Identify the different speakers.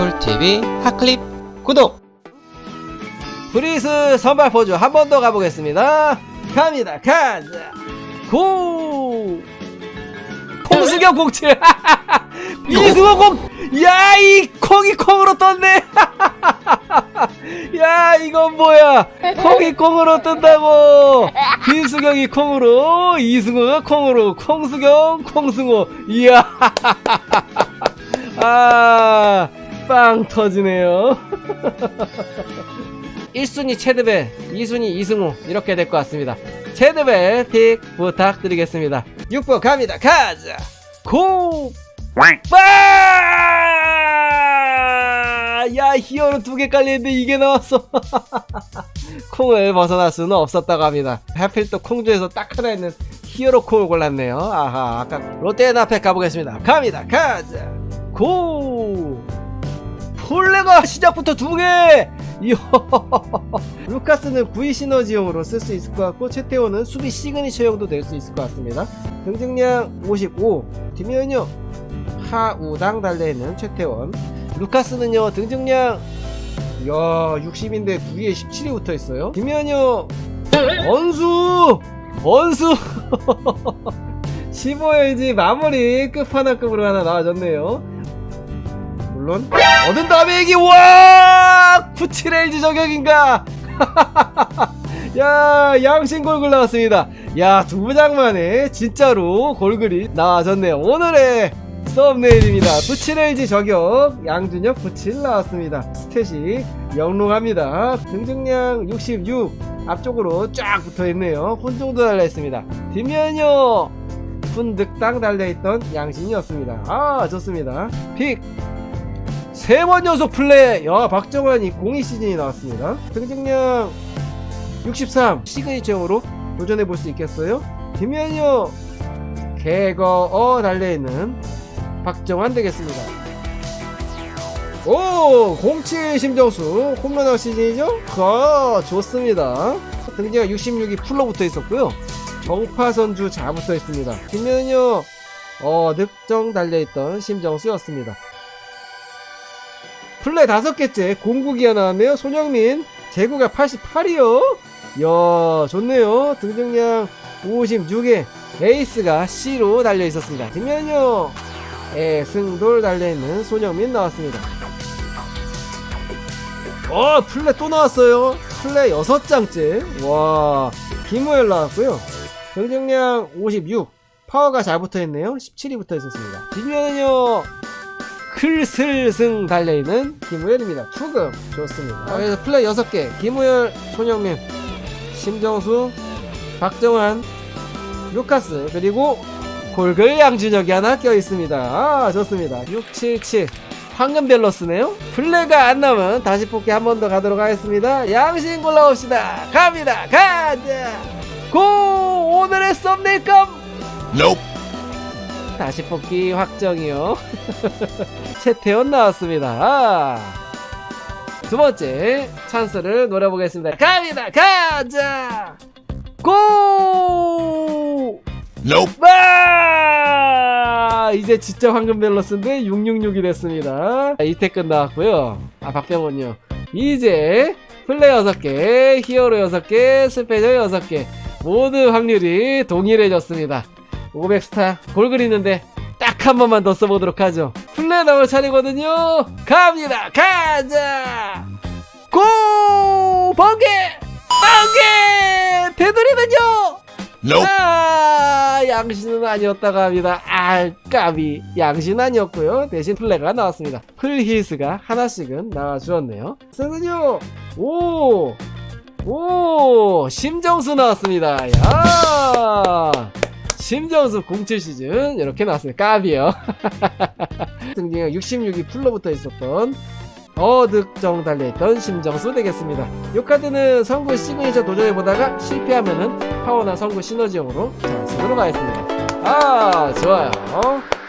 Speaker 1: 쿨TV 핫클립 구독!
Speaker 2: 브리스 선발 포즈 한 번 더 가보겠습니다. 갑니다. 가자. 고! 콩수경 공칠. 이승호 공. 야, 이 콩이 콩으로 떴네. 야, 이건 뭐야? 콩이 콩으로 뜬다고. 김수경이 콩으로, 이승호가 콩으로, 콩수경, 콩승호. 이야. 아, 빵 터지네요. 1순위 체드벨, 2순위 이승우 이렇게 될 것 같습니다. 체드벨 픽 부탁드리겠습니다. 6번 갑니다. 가자. 고! 빠! 야 히어로 두 개 깔리는데 이게 나왔어. 콩을 벗어날 수는 없었다고 합니다. 하필 또 콩주에서 딱 하나 있는 히어로 콩을 골랐네요. 아하 아까 롯데 나페 가보겠습니다. 갑니다. 가자. 고! 폴레가 시작부터 두 개! 이야. 루카스는 구위 시너지용으로 쓸 수 있을 것 같고 최태호는 수비 시그니처용도 될 수 있을 것 같습니다. 등등량 55 디미언요 하우당 달려있는 최태원. 루카스는요 등등량 이야 60인데 두 위에 17이 붙어 있어요. 디미언요 언수! 언수! 15연지 마무리 끝판왕급으로 하나 나와줬네요 물론 얻은 다음에 얘기 와 97LG 저격인가? 야 양신 골글 나왔습니다. 야두장 만에 진짜로 골글이 나와졌네요. 오늘의 썸네일입니다. 97LG 저격 양준혁 97 나왔습니다. 스탯이 영롱합니다. 등등량 66 앞쪽으로 쫙 붙어있네요. 혼종도 달려있습니다. 뒷면요 fun득당 달려있던 양신이었습니다. 아 좋습니다. 픽 세 번 연속 플레이 야 박정환이 공이 시즌이 나왔습니다 등등량 63 시그니처용으로 도전해 볼 수 있겠어요? 김현효 개거어 달려있는 박정환 되겠습니다 오! 07 심정수 홈런왕 시즌이죠? 아 좋습니다 등지가 66이 풀로 붙어 있었고요 정파선주 자 붙어 있습니다 김현효 어 늑정 달려있던 심정수였습니다 플레이 다섯 개째 공구기가 나왔네요. 손영민 재구가 88이요. 이야 좋네요. 등등량 56에 에이스가 C로 달려 있었습니다. 뒷면요 에 승돌 달려 있는 손영민 나왔습니다. 어 플레이 또 나왔어요. 플레이 6장째. 와 김호열 나왔고요. 등등량 56 파워가 잘 붙어 있네요. 17이 붙어 있었습니다. 뒷면은요 클슬승 달려있는 김우열입니다. 투금 좋습니다. 아, 그래서 플레이 6개 김우열, 손영민, 심정수, 박정환, 루카스 그리고 골글 양준혁이 하나 껴있습니다. 아 좋습니다. 677 황금 밸러스네요. 플레이가 안 나면 다시 뽑기 한 번 더 가도록 하겠습니다. 양신 골라옵시다. 갑니다. 가자. 고 오늘의 썸네일감 다시 뽑기 확정이요. 채태원 나왔습니다. 아. 두 번째 찬스를 노려보겠습니다. 갑니다. 가자. 고! 아! 이제 진짜 황금 밸런스인데 666이 됐습니다. 이태끝 나왔고요. 아 박병원요. 이제 플레이 6개, 히어로 6개, 스페셜 6개 모두 확률이 동일해졌습니다. 500스타 골 그리는데 딱 한 번만 더 써보도록 하죠. 플레이 나올 차례거든요. 갑니다. 가자. 고! 번개! 번개! 되돌이는요! 아, 양신은 아니었다고 합니다. 아, 까비. 양신 아니었고요. 대신 플레이가 나왔습니다. 풀히스가 하나씩은 나와주었네요. 쓰는요! 오! 오! 심정수 나왔습니다. 야! 심정수 07 시즌 이렇게 나왔습니다. 까비요. 등등형 66이 풀로 붙어 있었던 어득정 달려있던 심정수 되겠습니다. 이 카드는 성구 시그니처 도전해보다가 실패하면은 파워나 성구 시너지용으로 잘 쓰도록 하겠습니다. 아 좋아요.